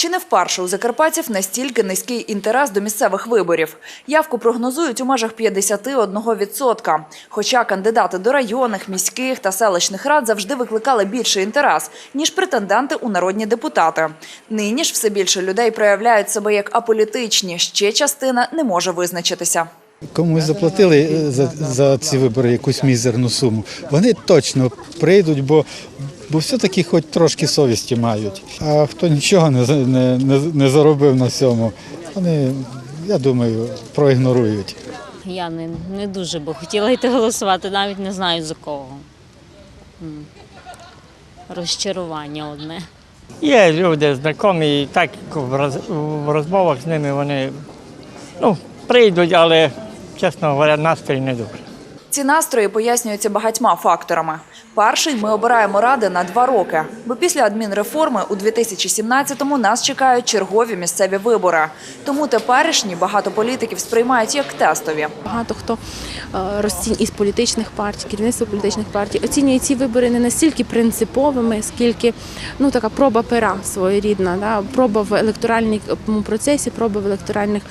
Чи не вперше у закарпатців настільки низький інтерес до місцевих виборів? Явку прогнозують у межах 51%. Хоча кандидати до районних, міських та селищних рад завжди викликали більший інтерес, ніж претенденти у народні депутати. Нині ж все більше людей проявляють себе як аполітичні. Ще частина не може визначитися. Комусь заплатили е, за, за ці вибори якусь мізерну суму. Вони точно прийдуть, бо, бо все-таки хоч трошки совісті мають. А хто нічого не, не, не, не заробив на цьому, вони, я думаю, проігнорують. Я не, не дуже би хотіла йти голосувати, навіть не знаю за кого. Розчарування одне. Є люди знайомі, і так в роз- в розмовах з ними вони ну, прийдуть, але, чесно говоря, настрій не дуже. Ці настрої пояснюються багатьма факторами. Перший ми обираємо ради на два роки, бо після адмінреформи у 2017-му нас чекають чергові місцеві вибори. Тому теперішні багато політиків сприймають як тестові. Багато хто е, розцінь із політичних партій, керівництво політичних партій оцінює ці вибори не настільки принциповими, скільки ну така проба пера своєрідна, да? проба в електоральному процесі, проба в електоральних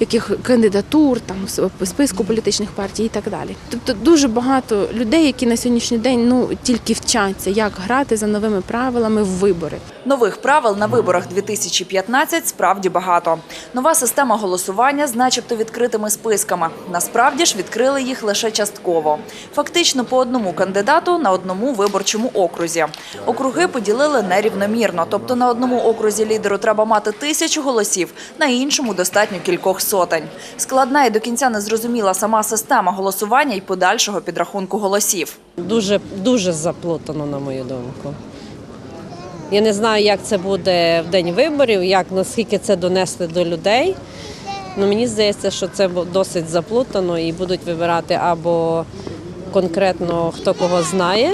яких кандидатур, там списку політичних партій і так далі. Тобто дуже багато людей, які на сьогоднішній день ну тільки вчаться, як грати за новими правилами в вибори. Нових правил на виборах 2015 справді багато. Нова система голосування з начебто відкритими списками. Насправді ж відкрили їх лише частково. Фактично по одному кандидату на одному виборчому окрузі. Округи поділили нерівномірно, тобто на одному окрузі лідеру треба мати тисячу голосів, на іншому достатньо кількох сотень. Складна і до кінця незрозуміла сама система голосування і подальшого підрахунку голосів. Дуже дуже заплутано, на мою думку. Я не знаю, як це буде в день виборів, як наскільки це донести до людей. Ну, мені здається, що це досить заплутано і будуть вибирати або конкретно хто кого знає,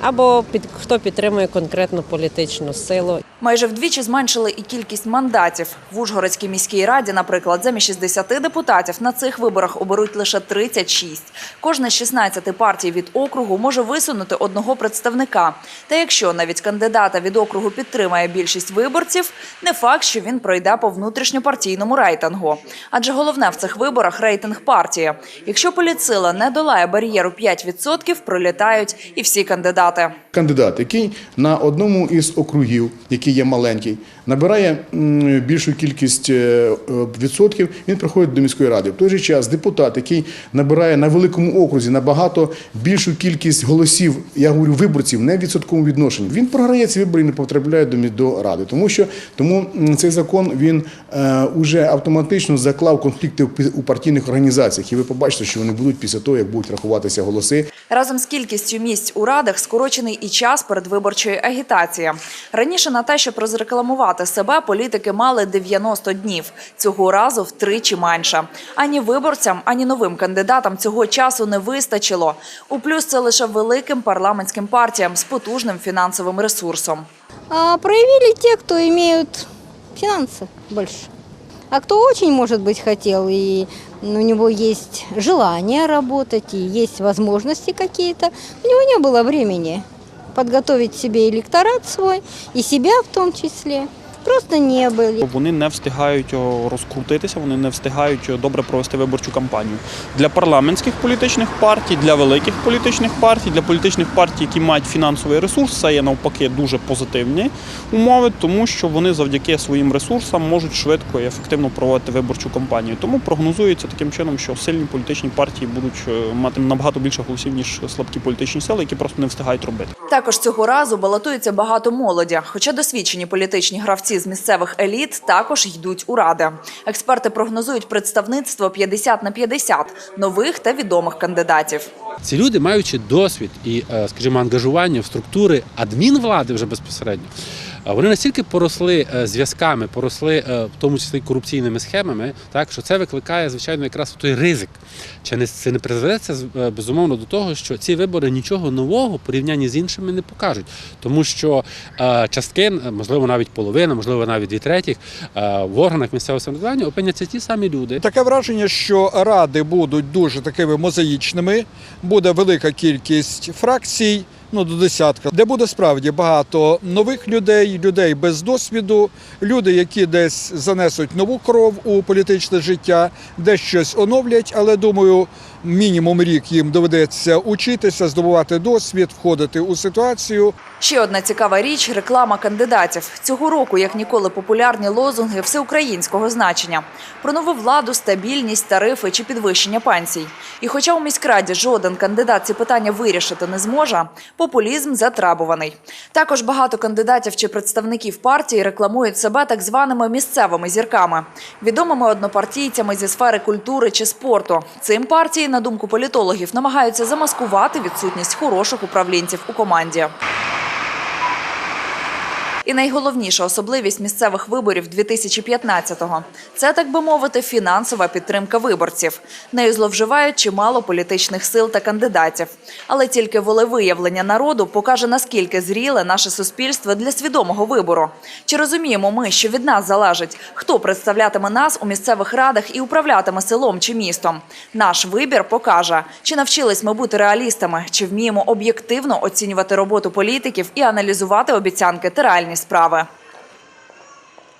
або під, хто підтримує конкретну політичну силу. Майже вдвічі зменшили і кількість мандатів. В Ужгородській міській раді, наприклад, замість 60 депутатів на цих виборах оберуть лише 36. Кожна з 16 партій від округу може висунути одного представника. Та якщо навіть кандидата від округу підтримає більшість виборців, не факт, що він пройде по внутрішньопартійному рейтингу. Адже головне в цих виборах рейтинг партії. Якщо політсила не долає бар'єру 5%, пролітають і всі кандидати. Кандидат, який на одному із округів, який є маленький, набирає більшу кількість е, е, відсотків, він приходить до міської ради. В той же час депутат, який набирає на великому окрузі набагато більшу кількість голосів, я говорю, виборців, не в відсотковому відношенні. Він програє ці вибори і не потрапляє до, до ради. Тому що тому цей закон він е, уже автоматично заклав конфлікти у партійних організаціях. І ви побачите, що вони будуть після того, як будуть рахуватися голоси. Разом з кількістю місць у радах скорочений і час передвиборчої агітації. Раніше на те, щоб розрекламувати себе, політики мали 90 днів. Цього разу втричі менше. Ані виборцям, ані новим кандидатам цього часу не вистачило. У плюс це лише великим парламентським партіям з потужним фінансовим ресурсом. А проявили те, кто имеют финансы больше. А кто очень, может быть, хотел, и у него есть желание работать, и есть возможности какие-то, у него не было времени подготовить себе электорат свой, и себя в том числе. Просто не были. Вони не встигають розкрутитися, вони не встигають добре провести виборчу кампанію. Для парламентських політичних партій, для великих політичних партій, для політичних партій, які мають фінансовий ресурс, це є навпаки дуже позитивні умови, тому що вони завдяки своїм ресурсам можуть швидко і ефективно проводити виборчу кампанію. Тому прогнозується таким чином, що сильні політичні партії будуть е, мати набагато більше голосів ніж слабкі політичні сили, які просто не встигають робити. Також цього разу балотується багато молоді, хоча досвідчені політичні гравці з місцевих еліт також йдуть у ради. Експерти прогнозують представництво 50 на 50 нових та відомих кандидатів. Ці люди, маючи досвід і, е, скажімо, ангажування в структури адмінвлади вже безпосередньо, вони настільки поросли е, зв'язками, поросли е, в тому числі корупційними схемами, так що це викликає звичайно якраз той ризик. Чи не це не призведе це е, безумовно до того, що ці вибори нічого нового порівнянні з іншими не покажуть, тому що е, частки, е, можливо, навіть половина, можливо, навіть дві третіх е, в органах місцевого самоврядування опиняться ті самі люди. Таке враження, що ради будуть дуже такими мозаїчними, буде велика кількість фракцій, ну, до десятка, де буде справді багато нових людей, людей без досвіду, люди, які десь занесуть нову кров у політичне життя, де щось оновлять, але думаю, мінімум рік їм доведеться учитися, здобувати досвід, входити у ситуацію. Ще одна цікава річ реклама кандидатів. Цього року, як ніколи, популярні лозунги всеукраїнського значення про нову владу, стабільність, тарифи чи підвищення пенсій. І хоча у міськраді жоден кандидат ці питання вирішити не зможе, популізм затрабуваний. Також багато кандидатів чи представників партії рекламують себе так званими місцевими зірками, відомими однопартійцями зі сфери культури чи спорту. Цим партії, на думку політологів, намагаються замаскувати відсутність хороших управлінців у команді. І найголовніша особливість місцевих виборів 2015-го – це, так би мовити, фінансова підтримка виборців. Нею зловживають чимало політичних сил та кандидатів. Але тільки волевиявлення народу покаже, наскільки зріле наше суспільство для свідомого вибору. Чи розуміємо ми, що від нас залежить, хто представлятиме нас у місцевих радах і управлятиме селом чи містом? Наш вибір покаже, чи навчились ми бути реалістами, чи вміємо об'єктивно оцінювати роботу політиків і аналізувати обіцянки та реальні справи.